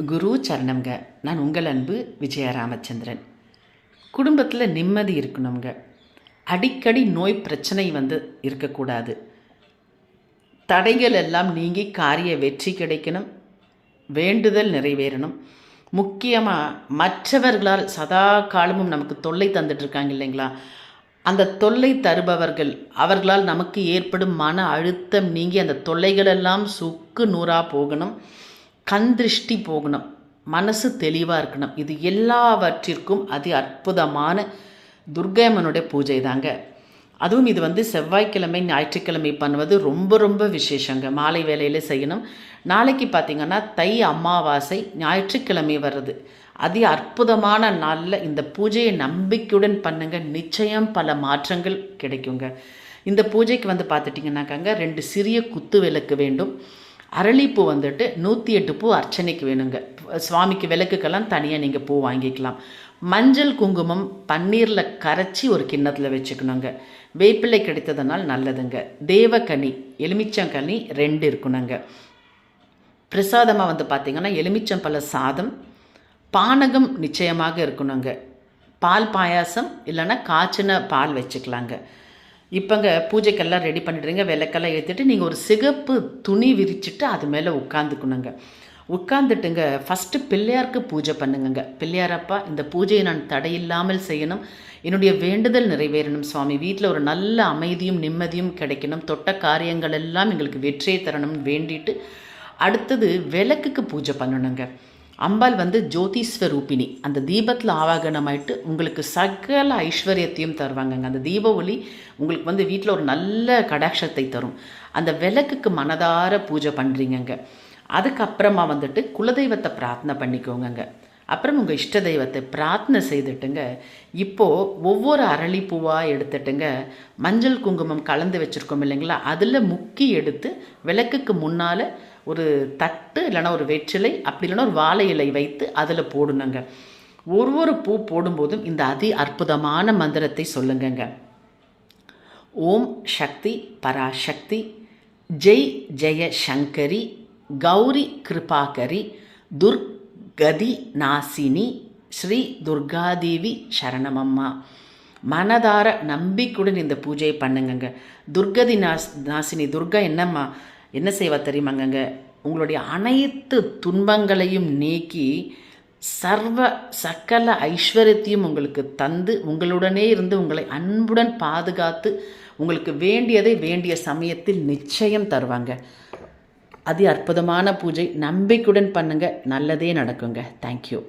குரு சரணம்ங்க. நான் உங்கள் அன்பு விஜய ராமச்சந்திரன் குடும்பத்தில் நிம்மதி இருக்கணுங்க அடிக்கடி நோய் பிரச்சனை வந்து இருக்கக்கூடாது. தடைகள் எல்லாம் நீங்கி காரிய வெற்றி கிடைக்கணும். வேண்டுதல் நிறைவேறணும். முக்கியமாக மற்றவர்களால் சதா காலமும் நமக்கு தொல்லை தந்துட்டு இருக்காங்க இல்லைங்களா? அந்த தொல்லை தருபவர்கள் அவர்களால் நமக்கு ஏற்படும் மன அழுத்தம் நீங்கி அந்த தொல்லைகளெல்லாம் சுக்கு நூறாக போகணும். கண் திருஷ்டி போகணும். மனசு தெளிவாக இருக்கணும். இது எல்லாவற்றிற்கும் அதி அற்புதமான துர்கையம்மனுடைய பூஜை தாங்க. அதுவும் இது வந்து செவ்வாய்க்கிழமை ஞாயிற்றுக்கிழமை பண்ணுவது ரொம்ப ரொம்ப விசேஷங்க. மாலை வேலையில் செய்யணும். நாளைக்கு பார்த்திங்கன்னா தை அமாவாசை ஞாயிற்றுக்கிழமை வர்றது. அதி அற்புதமான நாளில் இந்த பூஜையை நம்பிக்கையுடன் பண்ணுங்க. நிச்சயம் பல மாற்றங்கள் கிடைக்குங்க. இந்த பூஜைக்கு வந்து பார்த்துட்டிங்கன்னாக்காங்க ரெண்டு சிறிய குத்து விளக்கு வேண்டும். அரளிப்பூ வந்துட்டு நூற்றி எட்டு பூ அர்ச்சனைக்கு வேணுங்க. சுவாமிக்கு விளக்குக்கெல்லாம் தனியாக நீங்கள் பூ வாங்கிக்கலாம். மஞ்சள் குங்குமம் பன்னீரில் கரைச்சி ஒரு கிண்ணத்தில் வச்சுக்கணுங்க. வேப்பிள்ளை கிடைத்ததுனால் நல்லதுங்க. தேவக்கனி எலுமிச்சங்கனி ரெண்டு இருக்கணுங்க. பிரசாதமாக வந்து பார்த்திங்கன்னா எலுமிச்சம்பழ சாதம் பானகம் நிச்சயமாக இருக்கணுங்க. பால் பாயாசம் இல்லைன்னா காய்ச்சின பால் வச்சுக்கலாங்க. இப்போங்க பூஜைக்கெல்லாம் ரெடி பண்ணிடுறீங்க விளக்கெல்லாம் ஏற்றிட்டு நீங்கள் ஒரு சிகப்பு துணி விரிச்சிட்டு அது மேலே உட்காந்துக்கணுங்க உட்காந்துட்டுங்க ஃபஸ்ட்டு பிள்ளையாருக்கு பூஜை பண்ணுங்கங்க. பிள்ளையாரப்பா இந்த பூஜையை நான் தடையில்லாமல் செய்யணும். என்னுடைய வேண்டுதல் நிறைவேறணும் சுவாமி. வீட்டில் ஒரு நல்ல அமைதியும் நிம்மதியும் கிடைக்கணும். தொட்ட காரியங்கள் எல்லாம் எங்களுக்கு வெற்றியை தரணும்னு வேண்டிட்டு அடுத்தது விளக்குக்கு பூஜை பண்ணணுங்க. அம்பாள் வந்து ஜோதிஸ்வரூபிணி. அந்த தீபத்தில் ஆவாகனமாயிட்டு உங்களுக்கு சகல ஐஸ்வர்யத்தையும் தருவாங்கங்க. அந்த தீப ஒளி உங்களுக்கு வந்து வீட்டில் ஒரு நல்ல கடாட்சத்தை தரும். அந்த விளக்குக்கு மனதார பூஜை பண்ணுறீங்கங்க அதுக்கப்புறமா வந்துட்டு குலதெய்வத்தை பிரார்த்தனை பண்ணிக்கோங்கங்க. அப்புறம் உங்கள் இஷ்ட தெய்வத்தை பிரார்த்தனை செய்துட்டுங்க. இப்போது ஒவ்வொரு அரளிப்பூவாக எடுத்துட்டுங்க மஞ்சள் குங்குமம் கலந்து வச்சுருக்கோம் இல்லைங்களா? அதில் முக்கி எடுத்து விளக்குக்கு முன்னால் ஒரு தட்டு இல்லைன்னா ஒரு வெற்றிலை அப்படி இல்லைன்னா ஒரு வாழை இலை வைத்து அதில் போடணுங்க. ஒரு ஒரு பூ போடும்போதும் இந்த அதி அற்புதமான மந்திரத்தை சொல்லுங்கங்க. ஓம் சக்தி பராசக்தி ஜெய் ஜெய சங்கரி கௌரி கிருபாகரி துர்க் கதி நாசினி ஸ்ரீ துர்காதேவி சரணமம்மா. மனதார நம்பிக்கையுடன் இந்த பூஜையை பண்ணுங்கங்க. துர்கதி நாஸ் நாசினி துர்கா என்னம்மா? என்ன செய்வா தெரியுமாங்கங்க? உங்களுடைய அனைத்து துன்பங்களையும் நீக்கி சர்வ சக்கல ஐஸ்வர்யத்தையும் உங்களுக்கு தந்து உங்களுடனே இருந்து உங்களை அன்புடன் பாதுகாத்து உங்களுக்கு வேண்டியதை வேண்டிய சமயத்தில் நிச்சயம் தருவாங்க. அதி அற்புதமான பூஜை நம்பிக்கையுடன் பண்ணுங்க. நல்லதே நடக்குங்க. தேங்க்யூ